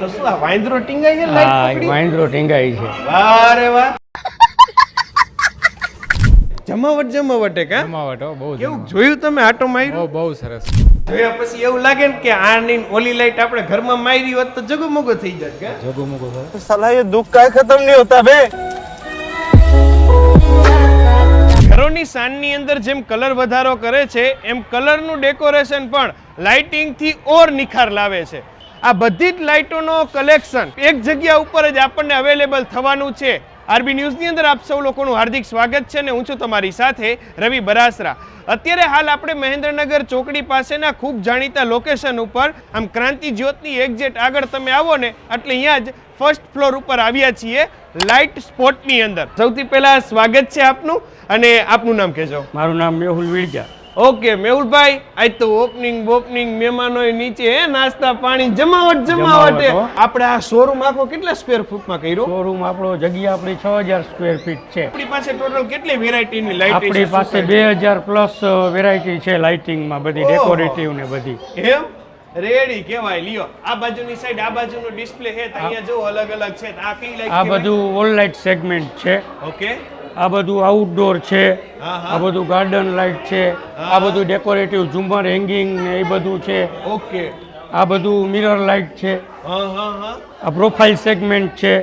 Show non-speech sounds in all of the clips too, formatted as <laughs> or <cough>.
તો શું આ વાંદરો ટીંગાઈ છે લાઈટ વાંદરો ટીંગાઈ છે. વારે વાહ. <laughs> જમાવટ જમાવટ કા જમાવટ બહુ કેવું જોયું તમે આટો માર્યો? બહુ સરસ. જોયા પછી એવું લાગે ને કે આ આની ઓલી લાઈટ આપણે ઘરમાં મારી હોત તો જગમગો થઈ જાત કે જગમગો થાય સલાહ એ દુખ કાય ખતમ નહીં હોતા બે. ઘરોની સાનની અંદર જેમ કલર વધારો કરે છે એમ કલરનું ડેકોરેશન પણ લાઇટિંગથી ઓર નિખાર લાવે છે. આ બધી જ લાઇટોનો કલેક્શન એક જગ્યા ઉપર જ આપણને અવેલેબલ થવાનું છે. આરબી ન્યૂઝની અંદર આપ સૌ લોકોનું હાર્દિક સ્વાગત છે ને હું છું તમારી સાથે રવિ બરાસરા. અત્યારે હાલ આપણે મહેન્દ્રનગર ચોકડી પાસેના ખૂબ જાણીતા લોકેશન ઉપર, આમ ક્રાંતિ જ્યોતની એક્ઝેટ આગળ તમે આવો ને, એટલે અહીંયા જ ફર્સ્ટ ફ્લોર ઉપર આવ્યા છીએ લાઇટ સ્પોટની અંદર. સૌથી પહેલા સ્વાગત છે આપનું અને આપનું નામ કહેજો. મારું નામ મેહુલ વિરજા. ઓકે મેહુલભાઈ આજ તો ઓપનિંગ બોપનિંગ મહેમાનો નીચે હે નાસ્તા પાણી જમાવટ જમાવટ. આપણે આ શોરૂમ આખો કેટલા સ્ક્વેર ફૂટમાં કર્યો? શોરૂમ આપણો જગ્યા આપણી છ હજાર સ્ક્વેર ફીટ છે. આપણી પાસે ટોટલ કેટલી વેરાયટીની લાઇટ આપણી પાસે બે હજાર પ્લસ વેરાયટી છે લાઇટિંગમાં બધી ડેકોરેટિવ ને બધી. એમ? રેડી કહેવાય. લ્યો. આ બાજુની સાઈડ આ બાજુનો ડિસ્પ્લે છે અહીંયા જો અલગ અલગ છે આ કઈ લાઈટ આ બધું ઓલ લાઇટ સેગમેન્ટ છે. ઓકે આ બધું આઉટડોર છે. આ બધું ગાર્ડન લાઇટ છે આ બધું ડેકોરેટિવ ઝુમર હેંગિંગ ને એ બધું છે. ઓકે. આ બધું મિરર લાઇટ છે. આ પ્રોફાઇલ સેગમેન્ટ છે.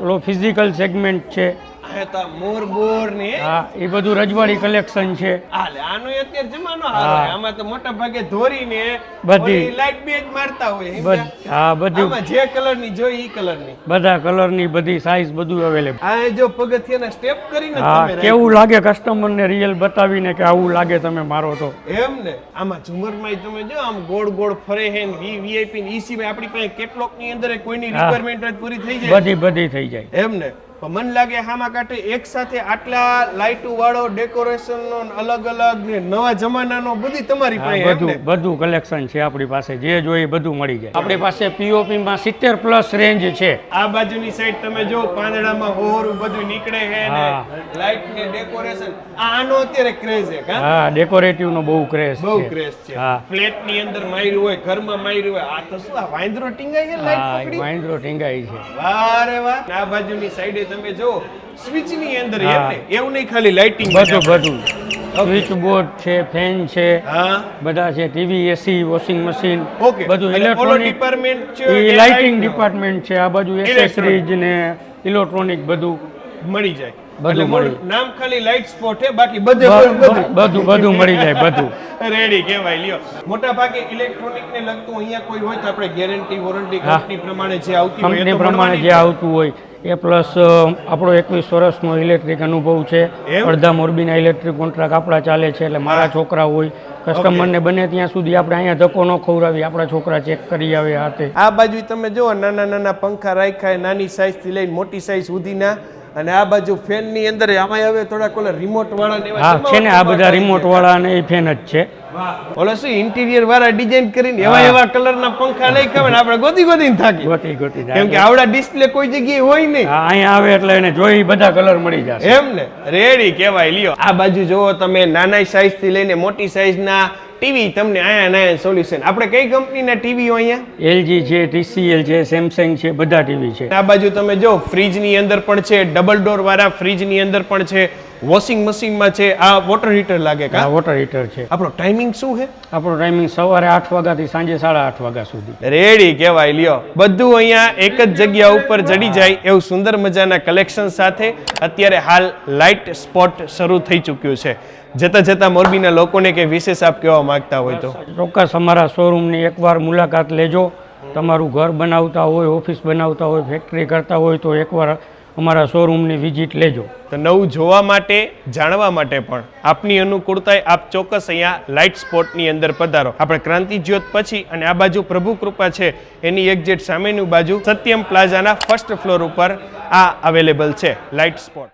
ઓલો ફિઝિકલ સેગમેન્ટ છે. આ તો મોર બોર ને. હા એ બધું રજવાડી કલેક્શન છે. આ આનો અત્યારે જમાનો હારો આમાં તો મોટા ભાગે ધોરીને બધી. લાઈટ બે જ મારતા હોય કે? હા બધું. આમાં જે કલરની જોઈ ઈ કલરની બધા કલરની બધી સાઇઝ બધું અવેલેબલ આ જો પગથિયાના સ્ટેપ કરીને તમે કેવું લાગે કસ્ટમરને રિયલ બતાવીને કે આવું લાગે તમે મારો તો? એમ ને. આમાં ઝુમરમાં તમે જો આમ ગોળ ગોળ ફરે હે ને વી વીઆઈપી ને ઈ સિવાય આપણી પાસે કેટલોકની અંદર કોઈની. રિક્વાયરમેન્ટ પૂરી થઈ જાય. બધી બધી થઈ જાય. એમ ને. પણ મન લાગે હામાં કાંઠે એક સાથે આટલા લાઇટો વાળો ડેકોરેશન નો અલગ અલગ ને નવા જમાનાનો બધી તમારી પાસે બધું બધું કલેક્શન છે આપણી પાસે. જે જોઈએ બધું મળી જાય. આપણી પાસે પીઓપી માં સિત્તેર પ્લસ રેન્જ છે. આ બાજુની સાઈડ તમે જો પાંદડામાં હોરું બધું નીકળે છે ને. લાઇટ ને ડેકોરેશન આનો અત્યારે ક્રેઝ છે હા ડેકોરેટિવ નો બહુ ક્રેઝ બહુ ક્રેઝ છે. હા. ફ્લેટની અંદર માર્યું હોય ઘરમાં માર્યું હોય આ તો શું આ વાંદરો ટીંગાઈ છે લાઈટ હા પકડી? વાંદરો ટીંગાઈ છે. વારે વાહ. આ બાજુની સાઈડે તમે જો સ્વિચની અંદર એવું નહીં ખાલી લાઇટિંગ બધું બધું. સ્વિચ બોર્ડ છે ફેન છે બધા છે ટીવી એસી વોશિંગ મશીન બધું ઇલેક્ટ્રોનિક ડિપાર્ટમેન્ટ છે લાઇટિંગ ડિપાર્ટમેન્ટ છે. આ બાજુ એસેસરીઝ ને ઇલેક્ટ્રોનિક બધું. મળી જાય. બધું મળી. નામ ખાલી લાઇટ સ્પોટ છે બાકી બધે બધું બધું. મળી જાય બધું. <laughs> રેડી કહેવાય લ્યો. મોટા ભાગે ઇલેક્ટ્રોનિક ને લગતું અહીંયા કોઈ હોય તો આપણે ગેરંટી વોરંટી કંપની પ્રમાણે જે આવતી હોય એ કંપની પ્રમાણે જે આવતું હોય. એ પ્લસ આપણો એકવીસ વર્ષનો ઇલેક્ટ્રિક અનુભવ છે. અડધા મોરબીના ઇલેક્ટ્રિક કોન્ટ્રાક્ટ આપણા ચાલે છે એટલે મારા છોકરા હોય કસ્ટમરને બને ત્યાં સુધી આપણે અહીંયા ધક્કો ન ખવડાવી આપણા છોકરા ચેક કરી આવે હાથે. આ બાજુ તમે જુઓ નાના નાના પંખા રાખ્યા નાની સાઇઝથી લઈને મોટી સાઈઝ સુધીના. અને આ બાજુ ફેનની અંદર આમાં હવે થોડાક ઓલા રિમોટ વાળા હા છે ને આ બધા રિમોટ વાળા ને એ ફેન જ છે. ઓલા શું ઇન્ટિરિયર વાળા ડિઝાઇન કરીને એવા એવા એવા કલરના પંખા લઈ ખબર આપણે ગોતી ગોતીને થાકી ગોતી ગોતી કેમ કે આવડા ડિસ્પ્લે કોઈ જગ્યાએ હોય નહીં. અહીંયા આવે એટલે એને જોઈ બધા કલર મળી જાય એમ ને? રેડી કહેવાય લ્યો. આ બાજુ જોવો તમે નાના સાઈઝથી લઈને મોટી સાઈઝના ટીવી તમને આયા નાયા સોલ્યુશન આપણે કઈ કંપનીના ટીવીઓ અહીંયા? એલજી છે ટીસીએલ છે સેમસંગ છે બધા ટીવી છે. આ બાજુ તમે જો ફ્રીજની અંદર પણ છે ડબલ ડોર વાળા ફ્રીજની અંદર પણ છે. વોશિંગ મશીનમાં છે આ વોટર હીટર લાગે કે? આ વોટર હીટર છે. આપણો ટાઈમિંગ શું છે? આપણો ટાઈમિંગ સવારે આઠ વાગ્યાથી સાંજે સાડા આઠ વાગ્યા સુધી. રેડી કહેવાય લ્યો. બધું અહીંયા એક જ જગ્યા ઉપર જડી જાય એવું સુંદર મજાના કલેક્શન સાથે અત્યારે હાલ લાઇટ સ્પોટ શરૂ થઈ ચૂક્યું છે. જતા જતા મોરબીના લોકોને કે વિશેષ આપ કહેવા માંગતા હોય તો? ચોક્કસ અમારા શોરૂમની એકવાર મુલાકાત લેજો. તમારું ઘર બનાવતા હોય ઓફિસ બનાવતા હોય ફેક્ટરી કરતા હોય તો એકવાર અમારા શોરૂમની વિઝિટ લેજો. તો નવું જોવા માટે, જાણવા માટે પણ આપની અનુકૂળતાએ આપ ચોક્કસ અહીંયા લાઇટ સ્પોટની અંદર પધારો. આપણે ક્રાંતિ જ્યોત પછી અને આ બાજુ પ્રભુ કૃપા છે, એની એક્ઝેટ સામેની બાજુ સત્યમ પ્લાઝાના ફર્સ્ટ ફ્લોર ઉપર આ અવેલેબલ છે લાઇટ સ્પોટ